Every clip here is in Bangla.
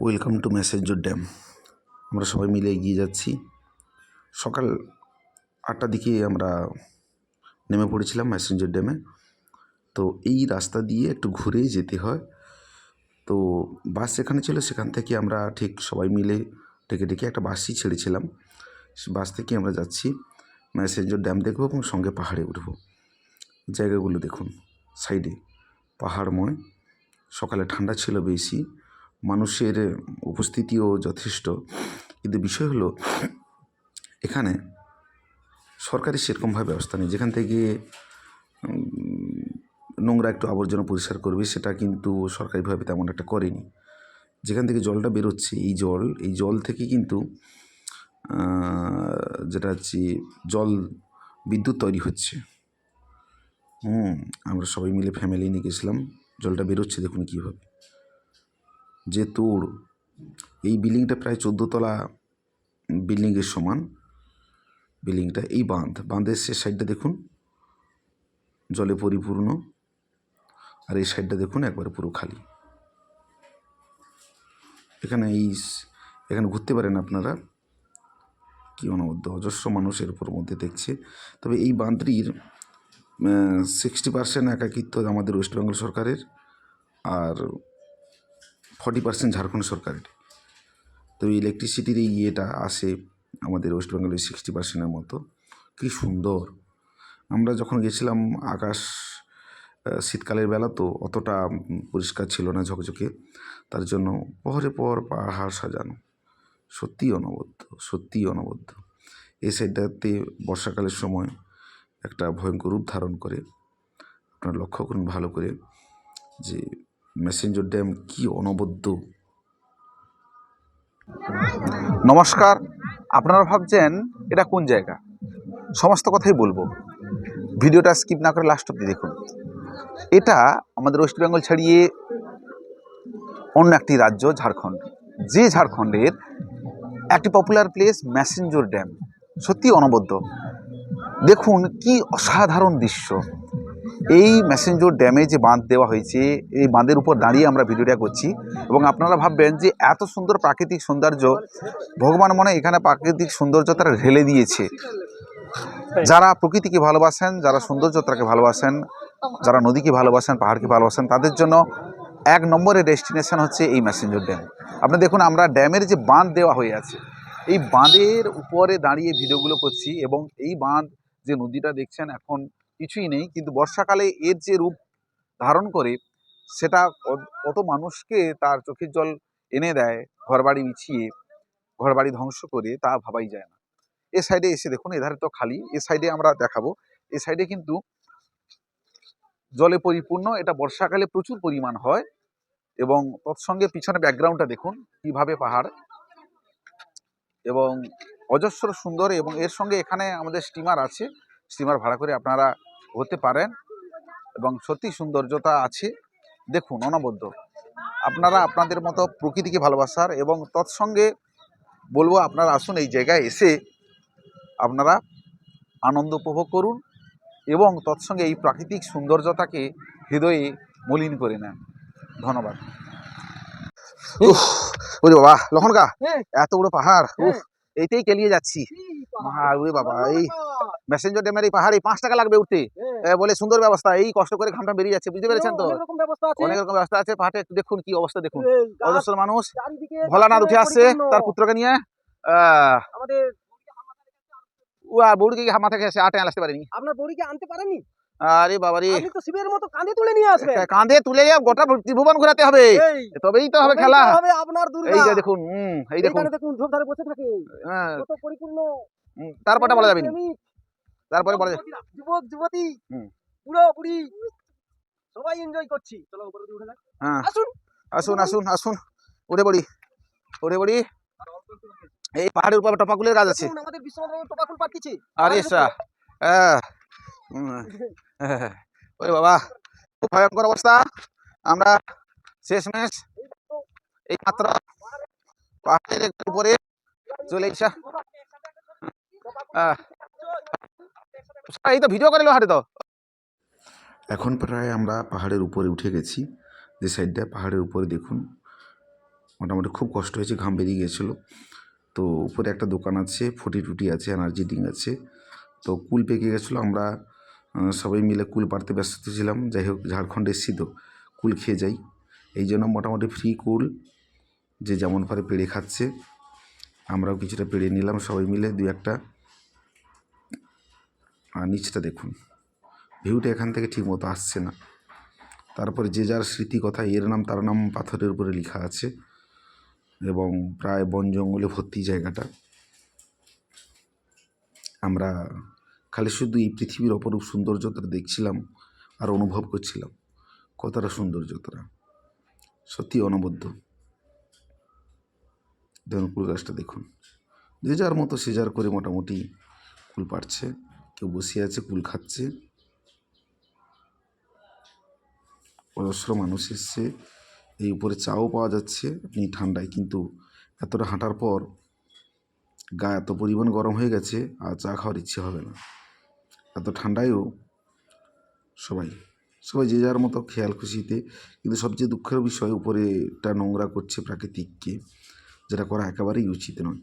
ওয়েলকাম টু ম্যাসেঞ্জর ড্যাম আমরা সবাই মিলে এগিয়ে যাচ্ছি। সকাল আটটার দিকে আমরা নেমে পড়েছিলাম ম্যাসেঞ্জর ড্যামে তো এই রাস্তা দিয়ে একটু ঘুরেই যেতে হয়। তো বাস যেখানে ছিল সেখান থেকে আমরা ঠিক সবাই মিলে ডেকে ডেকে একটা বাসই ছেড়েছিলাম। বাস থেকে আমরা যাচ্ছি। ম্যাসেঞ্জর ড্যাম দেখব এবং সঙ্গে পাহাড়ে উঠবো। জায়গাগুলো দেখুন, সাইডে পাহাড়ময়। সকালে ঠান্ডা ছিল বেশি। মানুষের উপস্থিতিও যথেষ্ট। কিন্তু বিষয় হলো, এখানে সরকারি সেরকমভাবে ব্যবস্থা নেই। যেখান থেকে নোংরা একটু আবর্জনা পরিষ্কার করবে, সেটা কিন্তু সরকারিভাবে তেমন একটা করেনি। যেখান থেকে জলটা বেরোচ্ছে, এই জল এই জল থেকে কিন্তু যেটা হচ্ছে, জল, বিদ্যুৎ তৈরি হচ্ছে। হুম, আমরা সবাই মিলে ফ্যামিলি নিয়ে গেছিলাম, জলটা বেরোচ্ছে দেখুন কীভাবে। যে তোড় এই বিল্ডিংটা প্রায় চোদ্দ তলা বিল্ডিংয়ের সমান। বিল্ডিংটা এই বাঁধ, বাঁধের শেষ সাইডটা দেখুন, জলে পরিপূর্ণ। আর এই সাইডটা দেখুন একবারে পুরো খালি। এখানে এই এখানে ঘুরতে পারেন আপনারা। কি অনবদ্য, অজস্র মানুষ এর উপর মধ্যে দেখছে। তবে এই বাঁধটির সিক্সটি পার্সেন্ট একাকিত্ব আমাদের ওয়েস্ট বেঙ্গল সরকারের। আর ফর্টি পার্সেন্ট ঝাড়খণ্ড সরকারের। তো ইলেকট্রিসিটির এই ইয়েটা আসে আমাদের ওয়েস্ট বেঙ্গলের সিক্সটি পার্সেন্টের মতো। কী সুন্দর। আমরা যখন গেছিলাম আকাশ শীতকালের বেলা তো অতটা পরিষ্কার ছিল না ঝকঝকে। তার জন্য পহরে পর পাহাড় সাজানো। সত্যিই অনবদ্য সত্যিই অনবদ্য। এই সাইডটাতে বর্ষাকালের সময় একটা ভয়ঙ্কর রূপ ধারণ করে। আপনারা লক্ষ্য করুন ভালো করে যে মেসেঞ্জর ড্যাম কি অনবদ্য। নমস্কার, আপনারা ভাবছেন এটা কোন জায়গা? সমস্ত কথাই বলব। ভিডিওটা স্কিপ না করে লাস্ট অব্দি দেখুন। এটা আমাদের ওয়েস্ট বেঙ্গল ছাড়িয়ে অন্য একটি রাজ্য, ঝাড়খণ্ড। যে ঝাড়খণ্ডের একটি পপুলার প্লেস ম্যাসেঞ্জর ড্যাম সত্যি অনবদ্য। দেখুন কি অসাধারণ দৃশ্য। এই ম্যাসেঞ্জর ড্যামে যে বাঁধ দেওয়া হয়েছে, এই বাঁধের উপর দাঁড়িয়ে আমরা ভিডিওটা করছি এবং আপনারা ভাববেন যে এত সুন্দর প্রাকৃতিক সৌন্দর্য, ভগবান মনে এখানে প্রাকৃতিক সৌন্দর্য তারা ঢেলে দিয়েছে। যারা প্রকৃতিকে ভালোবাসেন, যারা সৌন্দর্যতাকে ভালোবাসেন, যারা নদীকে ভালোবাসেন, পাহাড়কে ভালোবাসেন, তাদের জন্য এক নম্বরের ডেস্টিনেশন হচ্ছে এই ম্যাসেঞ্জর ড্যাম আপনি দেখুন, আমরা ড্যামের যে বাঁধ দেওয়া হয়ে আছে, এই বাঁধের উপরে দাঁড়িয়ে ভিডিওগুলো করছি এবং এই বাঁধ যে নদীটা দেখছেন এখন কিছুই নেই, কিন্তু বর্ষাকালে এর যে রূপ ধারণ করে, সেটা কত- মানুষকে তার চোখের জল এনে দেয়, ঘরবাড়ি বিছিয়ে, ঘরবাড়ি ধ্বংস করে, তা ভাবাই যায় না। এ সাইডে এসে দেখুন, এধারে তো খালি, এ সাইডে আমরা দেখাবো, এ সাইডে কিন্তু জলে পরিপূর্ণ, এটা বর্ষাকালে প্রচুর পরিমাণ হয়, এবং তৎসঙ্গে পিছনে ব্যাকগ্রাউন্ডটা দেখুন, কীভাবে পাহাড়, এবং অজস্র সুন্দর, এবং এর সঙ্গে এখানে আমাদের স্টিমার আছে স্টিমার ভাড়া করে আপনারা হতে পারেন এবং সত্যি সৌন্দর্যতা আছে। দেখুন অনবদ্য। আপনারা আপনাদের মতো প্রকৃতিকে ভালোবাসার এবং তৎসঙ্গে বলব আপনারা আসুন এই জায়গায় এসে আপনারা আনন্দ উপভোগ করুন এবং তৎসঙ্গে এই প্রাকৃতিক সৌন্দর্যতাকে হৃদয়ে মলিন করে নেন। ধন্যবাদ। উফ ওরে বাবা লখনকা এত বড় পাহাড় উফ এইটাই কেলিয়ে যাচ্ছি। পাহাড়। ওরে বাবা এই মেসেঞ্জর ড্যামের এই পাহাড়ে পাঁচ টাকা লাগবে উঠতে। বলে সুন্দর ব্যবস্থা এই কষ্ট করে ঘামটা বেরিয়ে যাচ্ছে বুঝতে পেরেছেন তো? অনেক রকম ব্যবস্থা আছে। পাহাড়ে একটু দেখুন কি অবস্থা দেখুন। অজস্র মানুষ ভোলানাথ উঠে আসছে তার পুত্রকে নিয়ে। আহ, আমাদের ও আর বউড়িকে হামা থেকে এসে আটে আসতে পারেনি। আপনার বড়িকে আনতে পারেনি? আরে বাবারে আপনি তো শিবের মতো কাঁধে তুলে নিয়ে কাঁধে তুলে গোটা ত্রিভুবন ঘোরাতে হবে। তবেই তো হবে খেলা। হবে আপনার দুর্গা। এই যে দেখুন হুম এই দেখুন। দেখুন ঝোপধারে বসে থাকে। হ্যাঁ, কত পরিপূর্ণ তারপরটা বলা যাবে না। তারপরে বলা যাবে যুবক যুবতী। বুড়ো বুড়ি। সবাই এনজয় করছি। চলো উপরে উঠে যাক হ্যাঁ। আসুন। আসুন আসুন আসুন। উঠে পড়ি। উঠে পড়ি। এই পাহাড়ের উপর টপাকুলের গাছ আছে। আমাদের বিশ্বনাথ টোপাকুল পাঠিয়েছে আরে সা হ্যাঁ। হ্যাঁ, ওরে বাবা খুব ভয়ঙ্কর অবস্থা। আমরা শেষমেশ এই মাত্র পাহাড়ের একটু উপরে চলে এসা আহ, এই তো ভিডিও করে হাটে তো। এখন প্রায় আমরা পাহাড়ের উপরে উঠে গেছি। যে সাইডটা পাহাড়ের উপরে দেখুন, মোটামুটি খুব কষ্ট হয়েছে, ঘাম বেরিয়ে গিয়েছিল। তো উপরে একটা দোকান আছে, ফুটি টুটি আছে এনার্জি ড্রিঙ্ক আছে। তো কুল পেকে গেছিল, আমরা সবাই মিলে কুল পাড়তে ব্যস্ত ছিলাম। যাই হোক, ঝাড়খণ্ড এসেছি তো, কুল খেয়ে যাই। এই জন্য মোটামুটি ফ্রি কুল, যে যেমন পারে পেড়ে খাচ্ছে। আমরাও কিছুটা পেড়ে নিলাম, সবাই মিলে দু একটা। আর নিচটা দেখুন। ভিউটা এখান থেকে ঠিক মতো আসছে না। তারপরে যে যার স্মৃতি কথা এর নাম তার নাম পাথরের উপরে লেখা আছে এবং প্রায় বন জঙ্গলে ভর্তি জায়গাটা। আমরা খালি শুধু এই পৃথিবীর অপরূপ সৌন্দর্যতা দেখছিলাম আর অনুভব করছিলাম। কতটা সৌন্দর্যতা সত্যি অনবদ্য। দেখুন কুল গাছটা দেখুন। যে যার মতো সে যার করে মোটামুটি কুল পাড়ছে। কেউ বসে আছে, কুল খাচ্ছে। অজস্র মানুষ এসছে, এই উপরে চাও পাওয়া যাচ্ছে আপনি ঠান্ডায়, কিন্তু এতটা হাঁটার পর গা এত পরিমাণ গরম হয়ে গেছে, আর চা খাওয়ার ইচ্ছে হবে না। এত ঠান্ডায়ও সবাই সবাই যে যার মতো খেয়াল খুশিতে, কিন্তু সবচেয়ে দুঃখের বিষয় উপরেটা নোংরা করছে প্রাকৃতিককে, যেটা করা একেবারেই উচিত নয়।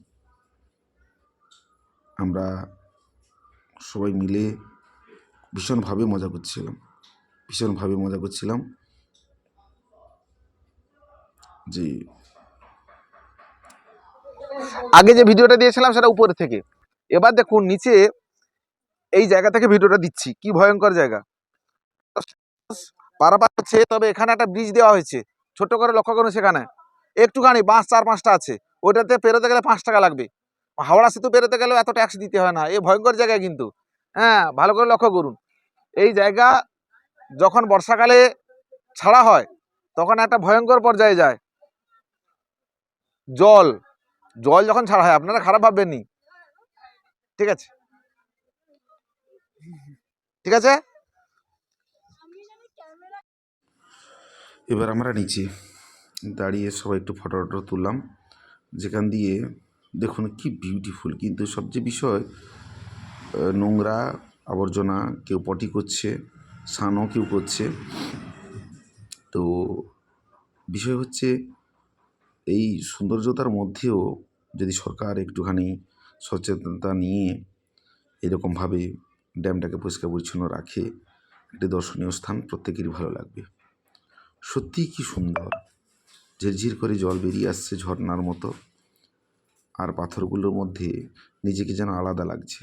আমরা সবাই মিলে ভীষণভাবে মজা করছিলাম, ভীষণভাবে মজা করছিলাম। যে আগে যে ভিডিওটা দিয়েছিলাম সেটা উপরে থেকে। এবার দেখুন, নিচে এই জায়গা থেকে ভিডিওটা দিচ্ছি। কি ভয়ঙ্কর জায়গা। পারাপার হচ্ছে তবে এখানে একটা ব্রিজ দেওয়া হয়েছে। ছোট্ট করে লক্ষ্য করুন সেখানে। একটুখানি, বাঁশ চার পাঁচটা আছে। ওইটাতে পেরোতে গেলে পাঁচ টাকা লাগবে। হাওড়া সেতু পেরোতে গেলেও এত ট্যাক্স দিতে হয় না। এই ভয়ঙ্কর জায়গায় কিন্তু। হ্যাঁ ভালো করে লক্ষ্য করুন। এই জায়গা যখন বর্ষাকালে ছাড়া হয়, তখন একটা ভয়ঙ্কর পর্যায়ে যায়। জল জল যখন ছাড়া হয়, আপনারা খারাপ ভাববেন নি ঠিক আছে? ঠিক আছে? এবার আমরা নিচে দাঁড়িয়ে সবাই একটু ফটো টটো তুললাম। যেখান দিয়ে দেখুন, কি বিউটিফুল কিন্তু সবচেয়ে বিষয় নোংরা আবর্জনা কেউ পটি করছে, স্নানও কেউ করছে। তো বিষয় হচ্ছে, এই সৌন্দর্যতার মধ্যেও যদি সরকার একটুখানি সচেতনতা নিয়ে এরকমভাবে ড্যামটাকে পরিষ্কার পরিচ্ছন্ন রাখে, একটি দর্শনীয় স্থান প্রত্যেকেরই ভালো লাগবে। সত্যিই কি সুন্দর। ঝিরঝির করে জল বেরিয়ে আসছে ঝর্ণার মতো। আর পাথরগুলোর মধ্যে নিজেকে যেন আলাদা লাগছে।